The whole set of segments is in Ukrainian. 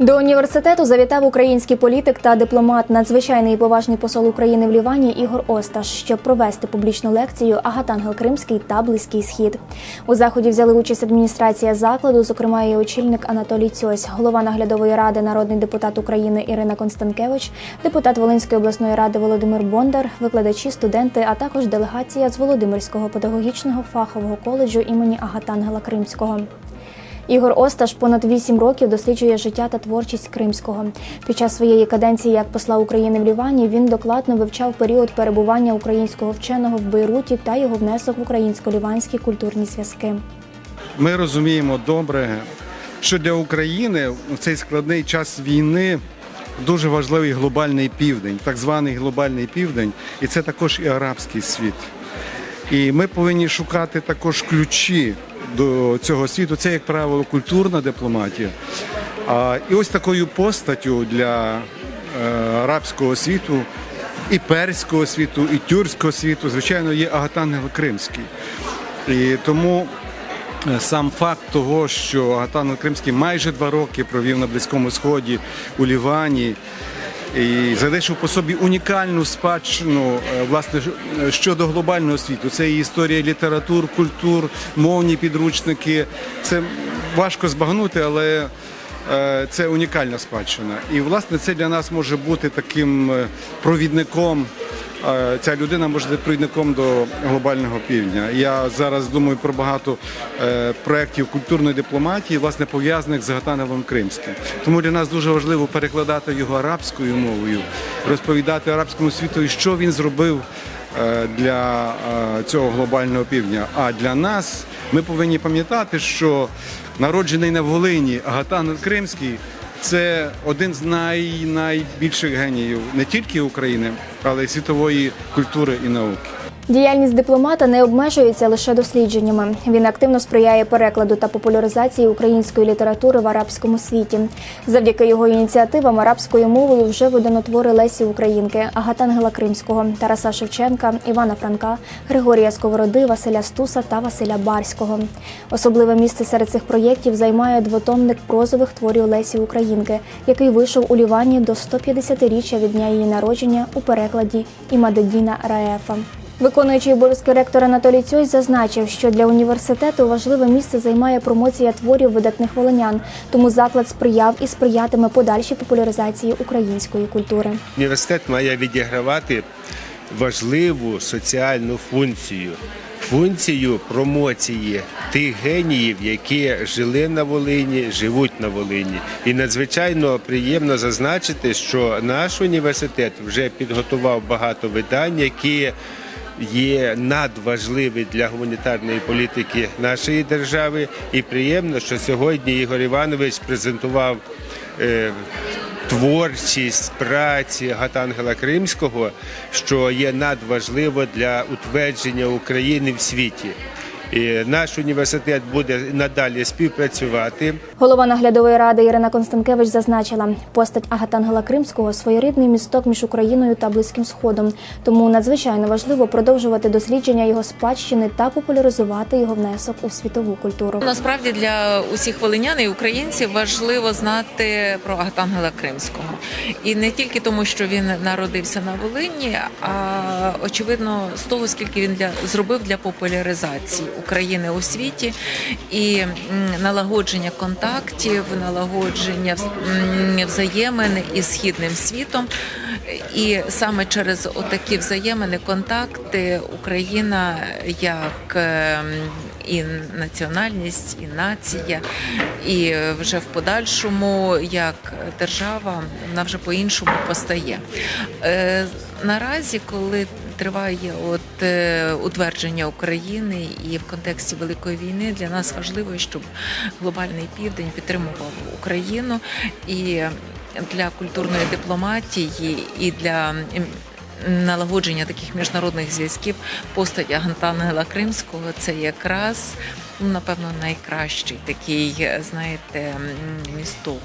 До університету завітав український політик та дипломат, надзвичайний і поважний посол України в Лівані Ігор Осташ, щоб провести публічну лекцію Агатангел Кримський та Близький Схід. У заході взяли участь адміністрація закладу, зокрема і очільник Анатолій Цьось, голова наглядової ради, народний депутат України Ірина Констанкевич, депутат Волинської обласної ради Володимир Бондар, викладачі, студенти, а також делегація з Володимирського педагогічного фахового коледжу імені Агатангела Кримського. Ігор Осташ понад вісім років досліджує життя та творчість кримського. Під час своєї каденції як посла України в Лівані він докладно вивчав період перебування українського вченого в Бейруті та його внесок в українсько-ліванські культурні зв'язки. Ми розуміємо добре, що для України в цей складний час війни дуже важливий глобальний південь, так званий глобальний південь, і це також і арабський світ. І ми повинні шукати також ключі до цього світу. Це, як правило, культурна дипломатія. А, і ось такою постаттю для е, арабського світу, і перського світу, і тюркського світу, звичайно, є Агатангел Кримський. І тому Е, Сам факт того, що Агатан Кримський майже два роки провів на Близькому Сході у Лівані і залишив по собі унікальну спадщину е, власне щодо глобального світу. Це і історія літератур, культур, мовні підручники. Це важко збагнути, але е, це унікальна спадщина. І власне це для нас може бути таким е, провідником. Е, Ця людина може бути провідником до глобального півдня. Я зараз думаю про багато е, проєктів культурної дипломатії, власне пов'язаних з Гатановим Кримським. Тому для нас дуже важливо перекладати його арабською мовою, розповідати арабському світу, що він зробив е, для е, цього глобального півдня. А для нас ми повинні пам'ятати, що народжений на Волині Агатан Кримський. Це один з най, найбільших геніїв не тільки України, але й світової культури і науки. Діяльність дипломата не обмежується лише дослідженнями. Він активно сприяє перекладу та популяризації української літератури в арабському світі. Завдяки його ініціативам арабською мовою вже видано твори Лесі Українки, Агатангела Кримського, Тараса Шевченка, Івана Франка, Григорія Сковороди, Василя Стуса та Василя Барського. Особливе місце серед цих проєктів займає двотомник прозових творів Лесі Українки, який вийшов у Лівані до 150-річчя від дня її народження у перекладі Імадеддіна Раефа. Виконуючий обов'язки ректора Анатолій Цьось зазначив, що для університету важливе місце займає промоція творів видатних волинян, тому заклад сприяв і сприятиме подальшій популяризації української культури. Університет має відігравати важливу соціальну функцію. Функцію промоції тих геніїв, які жили на Волині, живуть на Волині. І надзвичайно приємно зазначити, що наш університет вже підготував багато видань, які є надважливі для гуманітарної політики нашої держави. І приємно, що сьогодні Ігор Іванович презентував. е, творчість праці Гатангела Кримського, що є надважливо для утвердження України в світі. І наш університет буде надалі співпрацювати. Голова наглядової ради Ірина Констанкевич зазначила, постать Агатангела Кримського своєрідний місток між Україною та Близьким Сходом. Тому надзвичайно важливо продовжувати дослідження його спадщини та популяризувати його внесок у світову культуру. Насправді для усіх волинян і українців важливо знати про Агатангела Кримського. І не тільки тому, що він народився на Волині, а очевидно з того, скільки він для зробив для популяризації України у світі і налагодження контактів, налагодження взаємин із східним світом. І саме через отакі взаємини, контакти Україна як ем, і національність, і нація, і вже в подальшому як держава вона вже по-іншому постає. Е, Наразі, коли триває от е, утвердження України і в контексті великої війни, для нас важливо, щоб глобальний південь підтримував Україну і для культурної дипломатії і для налагодження таких міжнародних зв'язків постать Агантангела Кримського. Це якраз ну, напевно, найкращий такий, знаєте, місток,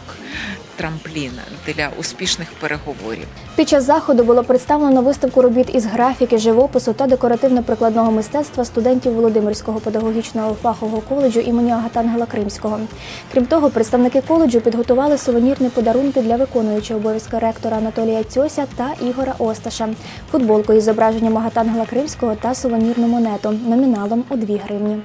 трамплін для успішних переговорів. Під час заходу було представлено виставку робіт із графіки, живопису та декоративно-прикладного мистецтва студентів Володимирського педагогічного фахового коледжу імені Агатангела Кримського. Крім того, представники коледжу підготували сувенірні подарунки для виконуючого обов'язки ректора Анатолія Цьося та Ігора Осташа, футболку із зображенням Агатангела Кримського та сувенірну монету номіналом у 2 гривні.